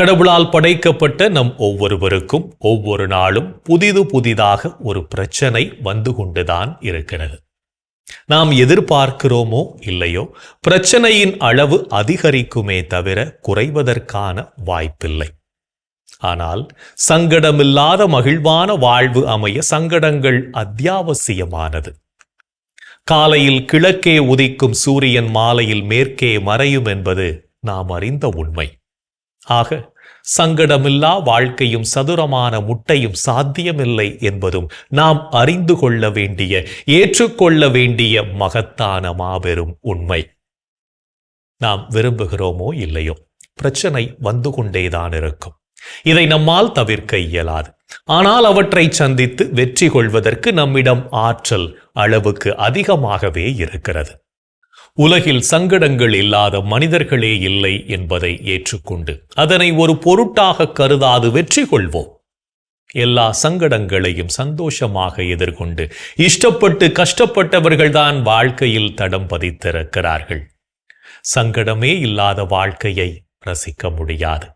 கடவுளால் படைக்கப்பட்ட நம் ஒவ்வொருவருக்கும் ஒவ்வொரு நாளும் புதிது புதிதாக ஒரு பிரச்சனை வந்து கொண்டுதான் இருக்கிறது. நாம் எதிர்பார்க்கிறோமோ இல்லையோ பிரச்சனையின் அளவு அதிகரிக்குமே தவிர குறைவதற்கான வாய்ப்பில்லை. ஆனால் சங்கடமில்லாத மகிழ்வான வாழ்வு அமைய சங்கடங்கள் அத்தியாவசியமானது. காலையில் கிழக்கே உதிக்கும் சூரியன் மாலையில் மேற்கே மறையும் என்பது நாம் அறிந்த உண்மை. ஆக சங்கடமில்லா வாழ்க்கையும் சதுரமான முட்டையும் சாத்தியமில்லை என்பதும் நாம் அறிந்து கொள்ள வேண்டிய ஏற்றுக்கொள்ள வேண்டிய மகத்தான மாபெரும் உண்மை. நாம் விரும்புகிறோமோ இல்லையோ பிரச்சனை வந்து கொண்டேதான் இருக்கும். இதை நம்மால் தவிர்க்க இயலாது. ஆனால் அவற்றை சந்தித்து வெற்றி கொள்வதற்கு நம்மிடம் ஆற்றல் அளவுக்கு அதிகமாகவே இருக்கிறது. உலகில் சங்கடங்கள் இல்லாத மனிதர்களே இல்லை என்பதை ஏற்றுக்கொண்டு அதனை ஒரு பொருட்டாக கருதாது வெற்றி கொள்வோம். எல்லா சங்கடங்களையும் சந்தோஷமாக எதிர்கொண்டு இஷ்டப்பட்டு கஷ்டப்பட்டவர்கள்தான் வாழ்க்கையில் தடம் பதித்திருக்கிறார்கள். சங்கடமே இல்லாத வாழ்க்கையை ரசிக்க முடியாது.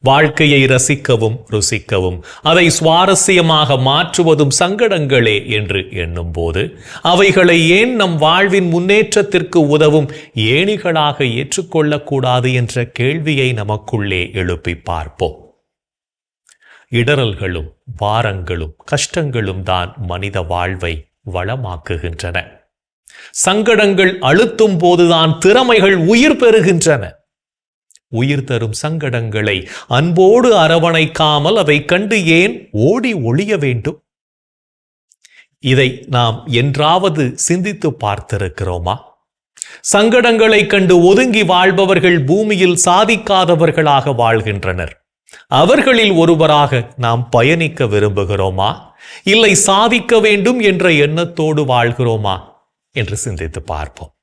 வாழ்க்கையை ரசிக்கவும் ருசிக்கவும் அதை சுவாரஸ்யமாக மாற்றுவதும் சங்கடங்களே என்று எண்ணும்போது அவைகளை ஏன் நம் வாழ்வின் முன்னேற்றத்திற்கு உதவும் ஏணிகளாக ஏற்றுக்கொள்ளக்கூடாது என்ற கேள்வியை நமக்குள்ளே எழுப்பி பார்ப்போம். இடரல்களும் வாரங்களும் கஷ்டங்களும் தான் மனித வாழ்வை வளமாக்குகின்றன. சங்கடங்கள் அழுத்தும் போதுதான் திறமைகள் உயிர் பெறுகின்றன. உயிர் தரும் சங்கடங்களை அன்போடு அரவணைக்காமல் அதை கண்டு ஏன் ஓடி ஒளிய வேண்டும்? இதை நாம் என்றாவது சிந்தித்து பார்த்திருக்கிறோமா? சங்கடங்களை கண்டு ஒதுங்கி வாழ்பவர்கள் பூமியில் சாதிக்காதவர்களாக வாழ்கின்றனர். அவர்களில் ஒருவராக நாம் பயணிக்க விரும்புகிறோமா? இல்லை சாதிக்க வேண்டும் என்ற எண்ணத்தோடு வாழ்கிறோமா? என்று சிந்தித்து பார்ப்போம்.